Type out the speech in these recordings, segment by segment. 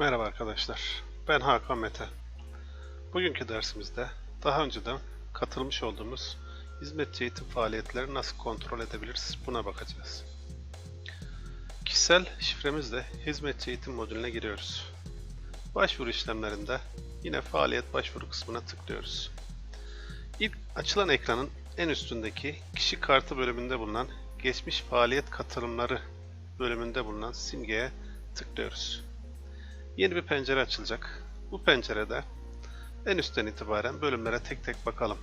arkadaşlar. Ben Hakan Mete. Bugünkü dersimizde daha önceden katılmış olduğumuz hizmetçi eğitim faaliyetleri nasıl kontrol edebiliriz buna bakacağız. Kişisel şifremizle hizmetçi eğitim modülüne giriyoruz. Başvuru işlemlerinde yine faaliyet başvuru kısmına tıklıyoruz. İlk açılan ekranın en üstündeki kişi kartı bölümünde bulunan geçmiş faaliyet katılımları bölümünde bulunan simgeye tıklıyoruz. Yeni bir pencere açılacak. Bu pencerede en üstten itibaren bölümlere tek tek bakalım.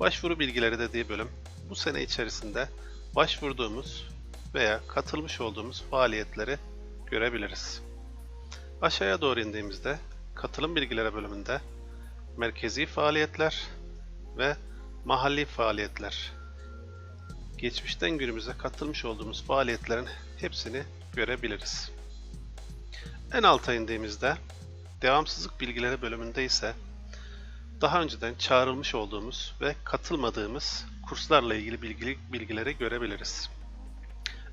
Başvuru bilgileri dediği bölüm bu sene içerisinde başvurduğumuz veya katılmış olduğumuz faaliyetleri görebiliriz. Aşağıya doğru indiğimizde katılım bilgileri bölümünde merkezi faaliyetler ve mahalli faaliyetler geçmişten günümüze katılmış olduğumuz faaliyetlerin hepsini görebiliriz. En alta indiğimizde devamsızlık bilgileri bölümünde ise daha önceden çağrılmış olduğumuz ve katılmadığımız kurslarla ilgili bilgi, bilgileri görebiliriz.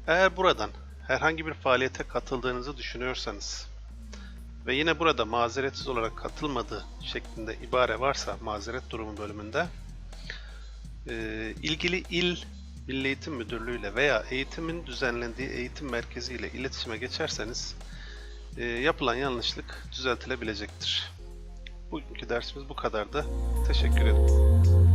Eğer buradan herhangi bir faaliyete katıldığınızı düşünüyorsanız ve yine burada mazeretsiz olarak katılmadığı şeklinde ibare varsa mazeret durumu bölümünde e, ilgili il Milli Eğitim Müdürlüğü ile veya eğitimin düzenlendiği eğitim merkezi ile iletişime geçerseniz e, yapılan yanlışlık düzeltilebilecektir. Bugünkü dersimiz bu kadardı. Teşekkür ederim.